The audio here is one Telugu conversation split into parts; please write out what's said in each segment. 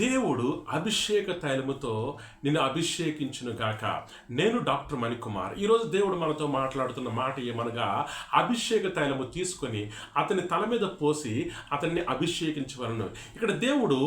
దేవుడు అభిషేక తైలముతో నిన్ను అభిషేకించును గాక నేను డాక్టర్ మణికుమార్. ఈరోజు దేవుడు మనతో మాట్లాడుతున్న మాట ఏమనగా అభిషేక తైలము తీసుకొని అతని తల మీద పోసి అతన్ని అభిషేకించవలను. ఇక్కడ దేవుడు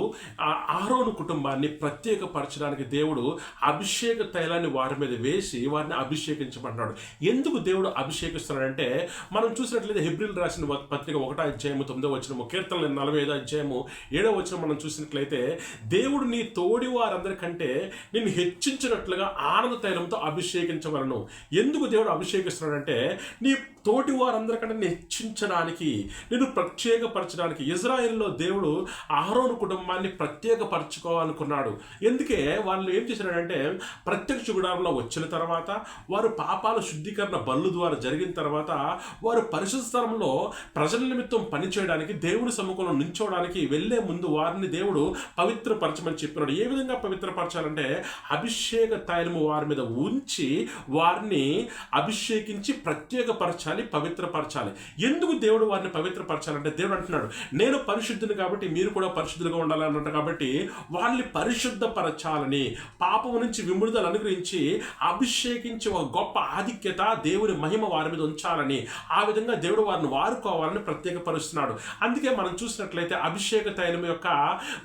ఆ ఆరోను కుటుంబాన్ని ప్రత్యేకపరచడానికి దేవుడు అభిషేక తైలాన్ని వారి మీద వేసి వారిని అభిషేకించబడ్డాడు ఎందుకు దేవుడు అభిషేకిస్తున్నాడంటే మనం చూసినట్లయితే హెబ్రిల్ రాసిన పత్రిక ఒకటో అధ్యాయము తొమ్మిదో వచ్చినము కీర్తనలు నలభై ఐదో అధ్యాయము ఏడో వచ్చిన మనం చూసినట్లయితే దేవుడు నీ తోడి వారందరికంటే నిన్ను హెచ్చించినట్లుగా ఆనంద తైలంతో అభిషేకించవలను. ఎందుకు దేవుడు అభిషేకిస్తున్నాడంటే నీ తోటి వారందరికంటే హెచ్చించడానికి నేను ప్రత్యేకపరచడానికి ఇజ్రాయెల్లో దేవుడు ఆరోను కుటుంబాన్ని ప్రత్యేకపరచుకోవాలనుకున్నాడు. ఎందుకే? వాళ్ళు ఏం చేశారంటే ప్రత్యక్ష గుడారంలో వచ్చిన తర్వాత వారు పాపాల శుద్ధీకరణ బల్లు ద్వారా జరిగిన తర్వాత వారు పరిశుద్ధ స్థలంలో ప్రజల నిమిత్తం పనిచేయడానికి దేవుని సముఖంలో నించోవడానికి వెళ్ళే ముందు వారిని దేవుడు పవిత్రపరచమని చెప్పినాడు. ఏ విధంగా పవిత్రపరచాలంటే అభిషేక తైలము వారి మీద ఉంచి వారిని అభిషేకించి ప్రత్యేకపరచాలి. పవిత్రపరచాలి. ఎందుకు దేవుడు వారిని పవిత్రపరచాలంటే దేవుడు అంటున్నాడు నేను పరిశుద్ధుని కాబట్టి మీరు కూడా పరిశుద్ధులుగా ఉండాలని అన్నట్టు కాబట్టి వాళ్ళని పరిశుద్ధపరచాలని పాపం నుంచి విముడుదల అనుగ్రహించి అభిషేకించి ఒక గొప్ప ఆధిక్యత దేవుని మహిమ వారి మీద ఉంచాలని ఆ విధంగా దేవుడు వారిని వారుకోవాలని ప్రత్యేకపరుస్తున్నాడు. అందుకే మనం చూసినట్లయితే అభిషేక తైలం యొక్క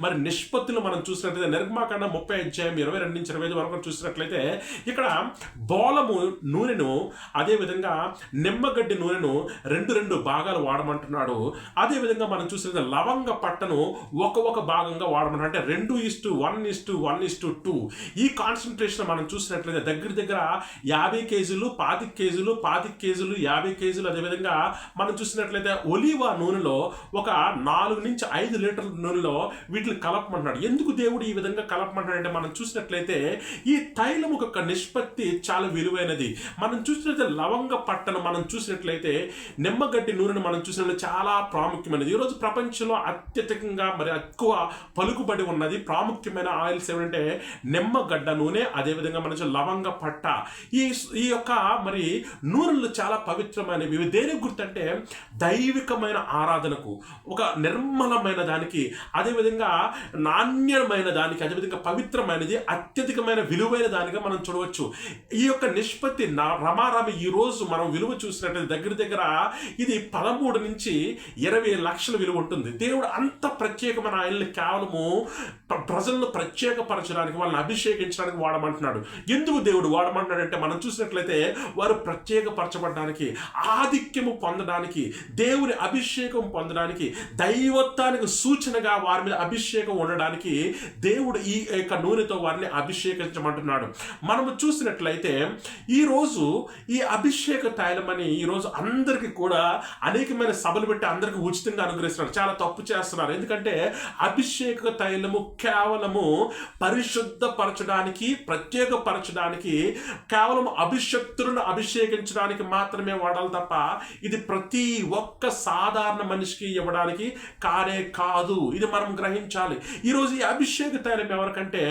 మరి నిష్పత్తులు మనం చూసినట్లయితే నిర్మాకాండ ముప్పై అధ్యాయం ఇరవై రెండు నుంచి ఇరవై ఐదు వరకు చూసినట్లయితే ఇక్కడ బోలము నూనెను అదేవిధంగా నిమ్మ నిమ్మగడ్డి నూనెను రెండు రెండు భాగాలు వాడమంటున్నాడు. అదే విధంగా మనం చూసినట్లయితే లవంగ పట్టను ఒక ఒక భాగంగా వాడమంటారు అంటే రెండు is to one is to one is to two. ఈ కాన్సన్ట్రేషన్ మనం చూసినట్లయితే దగ్గర దగ్గర యాభై కేజీలు పాతిక కేజీలు పాతిక కేజీలు యాభై కేజీలు అదేవిధంగా మనం చూసినట్లయితే ఒలివా నూనెలో ఒక నాలుగు నుంచి ఐదు లీటర్ల నూనెలో వీటిని కలపమంటున్నాడు. ఎందుకు దేవుడు ఈ విధంగా కలపమంటున్నాడు అంటే మనం చూసినట్లయితే ఈ తైలం ఒక నిష్పత్తి చాలా విలువైనది. మనం చూసినట్లయితే లవంగ పట్టను మనం చూసినట్లయితే నిమ్మగడ్డి నూనెను మనం చూసినట్లు చాలా ప్రాముఖ్యమైనది. ఈరోజు ప్రపంచంలో అత్యధికంగా మరి ఎక్కువ పలుకుబడి ఉన్నది ప్రాముఖ్యమైన ఆయిల్స్ ఏమంటే నిమ్మగడ్డ నూనె అదేవిధంగా మన లవంగ పట్ట. ఈ ఈ యొక్క మరి నూనెలు చాలా పవిత్రమైనవి. ఇవి దేనికి గుర్తంటే దైవికమైన ఆరాధనకు. ఒక నిర్మలమైన దానికి అదేవిధంగా నాణ్యమైన దానికి అదేవిధంగా పవిత్రమైనది అత్యధికమైన విలువైన దానిగా మనం చూడవచ్చు. ఈ యొక్క నిష్పత్తి నా రమారమి ఈ రోజు మనం విలువ చూసినట్లయితే దగ్గర దగ్గర ఇది పదమూడు నుంచి ఇరవై లక్షల విలువ ఉంటుంది. దేవుడు అంత ప్రత్యేకమైన ఆయన్ని కేవలము ప్రజలను ప్రత్యేకపరచడానికి వాళ్ళని అభిషేకించడానికి వాడమంటున్నాడు. ఎందుకు దేవుడు వాడమంటున్నాడంటే మనం చూసినట్లయితే వారు ప్రత్యేకపరచబడడానికి ఆధిక్యము పొందడానికి దేవుని అభిషేకం పొందడానికి దైవత్వానికి సూచనగా వారి మీద అభిషేకం ఉండడానికి దేవుడు ఈ యొక్క నూనెతో వారిని అభిషేకించమంటున్నాడు. మనము చూసినట్లయితే ఈరోజు ఈ అభిషేక తైలం అని ఈరోజు అందరికీ కూడా అనేకమైన సభలు పెట్టి అందరికీ ఉచితంగా అనుగ్రహిస్తున్నారు. చాలా తప్పు చేస్తున్నారు. ఎందుకంటే అభిషేక తైలము కేవలము పరిశుద్ధపరచడానికి ప్రత్యేకపరచడానికి కేవలం అభిషక్తులను అభిషేకించడానికి మాత్రమే వాడాలి తప్ప ఇది ప్రతి ఒక్క సాధారణ మనిషికి ఇవ్వడానికి కానే కాదు. ఇది మనం గ్రహించాలి. ఈరోజు ఈ అభిషేక తైలం ఎవరికంటే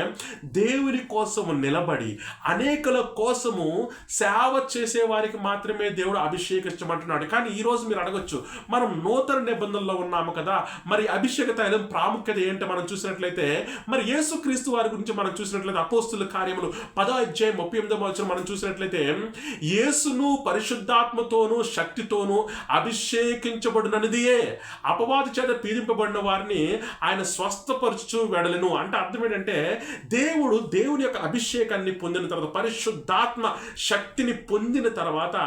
దేవుని కోసము నిలబడి అనేకుల కోసము సేవ చేసే వారికి మాత్రమే దేవుడు అభిషేకించమంటున్నాడు కానీ ఈ రోజు మీరు అడగొచ్చు మనం నూతన నిబంధనలో ఉన్నాము కదా మరి అభిషేక తైలం ప్రాముఖ్యత ఏంటో మనం చూసినట్లయితే మరి యేసుక్రీస్తు వారి గురించి మనం చూసినట్లయితే అపోస్తుల కార్యములు పదో అధ్యాయం ముప్పై ఎనిమిదో వచ్చిన మనం చూసినట్లయితే యేసును పరిశుద్ధాత్మతోను శక్తితోను అభిషేకించబడినదియే అపవాది చేత పీడింపబడిన వారిని ఆయన స్వస్థపరచు వెడలను. అంటే అర్థం ఏంటంటే దేవుడు దేవుని యొక్క అభిషేకాన్ని పొందిన తర్వాత పరిశుద్ధాత్మ శక్తిని పొందిన తర్వాత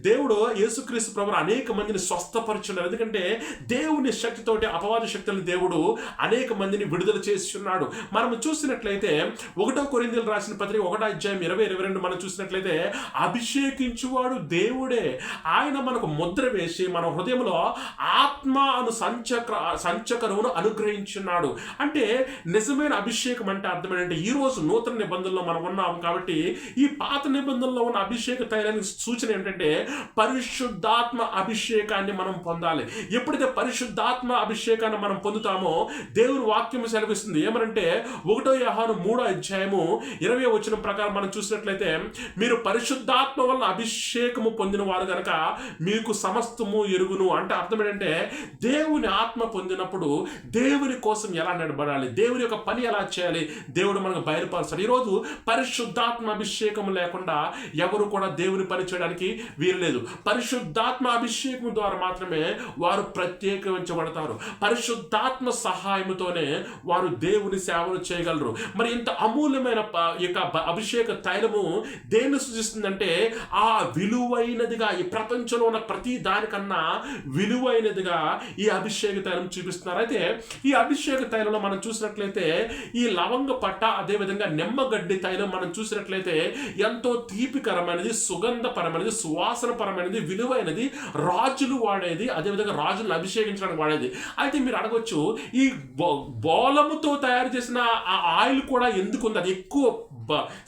దేవుడు యేసుక్రీస్తు ప్రభు అనేక మందిని స్వస్థపరుచున్నారు ఎందుకంటే దేవుని శక్తితోటి అపవాద శక్తులను దేవుడు అనేక మందిని విడుదల చేస్తున్నాడు. మనం చూసినట్లయితే ఒకటో కొరిందీలు రాసిన పత్రిక ఒకటో అధ్యాయం ఇరవై ఇరవై రెండు మనం చూసినట్లయితే అభిషేకించువాడు దేవుడే. ఆయన మనకు ముద్ర వేసి మన హృదయంలో ఆత్మ అను సంచక్ర సంచకరువును అనుగ్రహించున్నాడు. అంటే నిజమైన అభిషేకం అంటే అర్థమేంటంటే ఈ రోజు నూతన నిబంధనలో మనం ఉన్నాం కాబట్టి ఈ పాత నిబంధనలో ఉన్న అభిషేక తైలానికి సూచన ఏంటంటే పరిశుద్ధాత్మ అభిషేకాన్ని మనం పొందాలి. ఎప్పుడైతే పరిశుద్ధాత్మ అభిషేకాన్ని మనం పొందుతామో దేవుని వాక్యం సెలవిస్తుంది. ఏమనంటే ఒకటో యహాను మూడో అధ్యాయము ఇరవై వచ్చిన ప్రకారం మనం చూసినట్లయితే మీరు పరిశుద్ధాత్మ వల్ల అభిషేకము పొందిన వారు కనుక మీకు సమస్తము ఎరుగును. అంటే అర్థం ఏంటంటే దేవుని ఆత్మ పొందినప్పుడు దేవుని కోసం ఎలా నిలబడాలి? దేవుని యొక్క పని ఎలా చేయాలి? దేవుడు మనకు బయలుపరుస్తాడు. ఈరోజు పరిశుద్ధాత్మ అభిషేకం లేకుండా ఎవరు కూడా దేవుని పని చేయడానికి వీలు లేదు. పరిశుద్ధాత్మ అభిషేకం ద్వారా మాత్రమే వారు ప్రత్యేకించబడతారు. పరిశుద్ధాత్మ సహాయంతోనే వారు దేవుని సేవలు చేయగలరు. మరి ఇంత అమూల్యమైన యొక్క అభిషేక తైలము దేన్ని సూచిస్తుందంటే ఆ విలువైనదిగా ఈ ప్రపంచంలో ఉన్న ప్రతి దానికన్నా విలువైనదిగా ఈ అభిషేక తైలం చూపిస్తున్నారు. అయితే ఈ అభిషేక తైలంలో మనం చూసినట్లయితే ఈ లవంగ పట్ట అదేవిధంగా నిమ్మగడ్డి తైలం మనం చూసినట్లయితే ఎంతో తీపికరమైనది సుగంధపరమైనది సువాసనపరమైనది విలువైనది రాజులు వాడేది అదేవిధంగా రాజులను అభిషేకించడానికి వాడేది. అయితే మీరు అడగొచ్చు ఈ బోలముతో తయారు చేసిన ఆ ఆయిల్ కూడా ఎందుకు ఉంది అది ఎక్కువ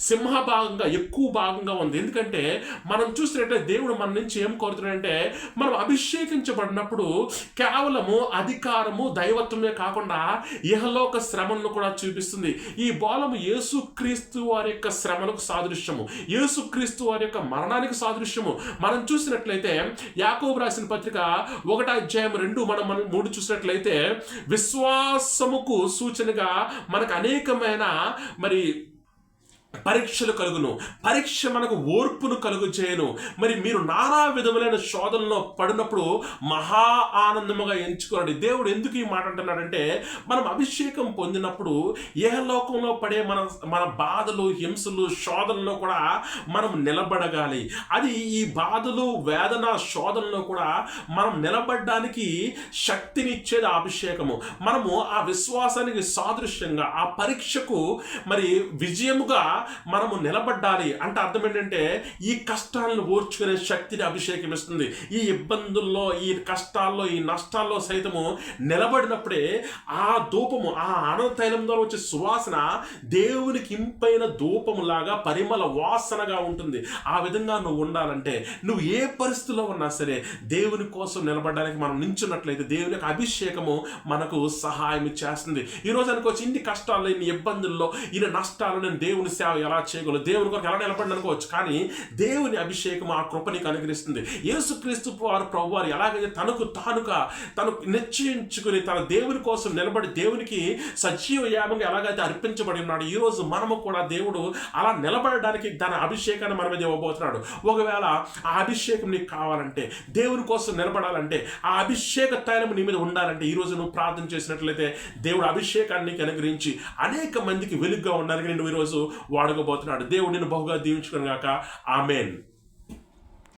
సింహ భాగంగా ఎక్కువ భాగంగా ఉంది. ఎందుకంటే మనం చూసినట్లయితే దేవుడు మన నుంచి ఏం కోరుతున్నాడంటే మనం అభిషేకించబడినప్పుడు కేవలము అధికారము దైవత్వమే కాకుండా ఇహలోక శ్రమను కూడా చూపిస్తుంది. ఈ బోలము యేసుక్రీస్తు వారి యొక్క శ్రమలకు సాదృశ్యము. యేసుక్రీస్తు వారి యొక్క మరణానికి సాదృశ్యము. మనం చూసినట్లయితే యాకోబు రాసిన పత్రిక ఒకటో అధ్యాయం రెండు మనం మనం మూడు చూసినట్లయితే విశ్వాసముకు సూచనగా మనకు అనేకమైన మరి పరీక్షలు కలుగును. పరీక్ష మనకు ఓర్పును కలుగు చేయను మరి మీరు నానా విధములైన శోధనలో పడినప్పుడు మహా ఆనందముగా ఎంచుకోండి దేవుడు ఎందుకు ఈ మాట అంటున్నాడంటే మనం అభిషేకం పొందినప్పుడు ఏ లోకంలో పడే మన మన బాధలు హింసలు శోధనలో కూడా మనం నిలబడగాలి. అది ఈ బాధలు వేదన శోధనలో కూడా మనం నిలబడడానికి శక్తినిచ్చేది అభిషేకము. మనము ఆ విశ్వాసానికి సాదృశ్యంగా ఆ పరీక్షకు మరి విజయముగా మనము నిలబడ్డాలి అంటే అర్థం ఏంటంటే ఈ కష్టాలను ఓర్చుకునే శక్తిని అభిషేకం ఇస్తుంది. ఈ ఇబ్బందుల్లో ఈ కష్టాల్లో ఈ నష్టాల్లో సైతము నిలబడినప్పుడే ఆ ధూపము ఆ ఆనంద తైలం ద్వారా వచ్చే సువాసన దేవునికి ఇంపైన ధూపములాగా పరిమళ వాసనగా ఉంటుంది. ఆ విధంగా నువ్వు ఉండాలంటే నువ్వు ఏ పరిస్థితిలో ఉన్నా సరే దేవుని కోసం నిలబడడానికి మనం నించున్నట్లయితే దేవుని యొక్క అభిషేకము మనకు సహాయం చేస్తుంది. ఈ రోజు అనుకోవచ్చు ఇన్ని కష్టాల్లో ఇన్ని ఇబ్బందుల్లో ఇన్ని నష్టాలు నేను దేవుని సేవ ఎలా చేయగలను దేవుని కొరకు ఎలా నిలబడి అనుకోవచ్చు? కానీ దేవుని అభిషేకం ఆ కృప నీకు అనుగ్రహిస్తుంది. యేసుక్రీస్తు వారు ప్రభు వారు ఎలాగైతే తనకు తానుగా తను నిశ్చయించుకుని తన దేవుని కోసం నిలబడి దేవునికి సజీవ యాగంగా ఎలాగైతే అర్పించబడి ఉన్నాడు ఈ రోజు మనము కూడా దేవుడు అలా నిలబడడానికి తన అభిషేకాన్ని మన మీద ఇవ్వబోతున్నాడు. ఒకవేళ ఆ అభిషేకం నీకు కావాలంటే దేవుని కోసం నిలబడాలంటే ఆ అభిషేక తైలం నీ మీద ఉండాలంటే ఈ రోజు నువ్వు ప్రార్థన చేసినట్లయితే దేవుడు అభిషేకాన్ని అనుగ్రహించి అనేక మందికి వెలుగుగా ఉండడానికి నేను ఈరోజు వాడుకోబోతున్నాడు. దేవుడిని బహుగా దీవించుకుని గాక ఆమెన్.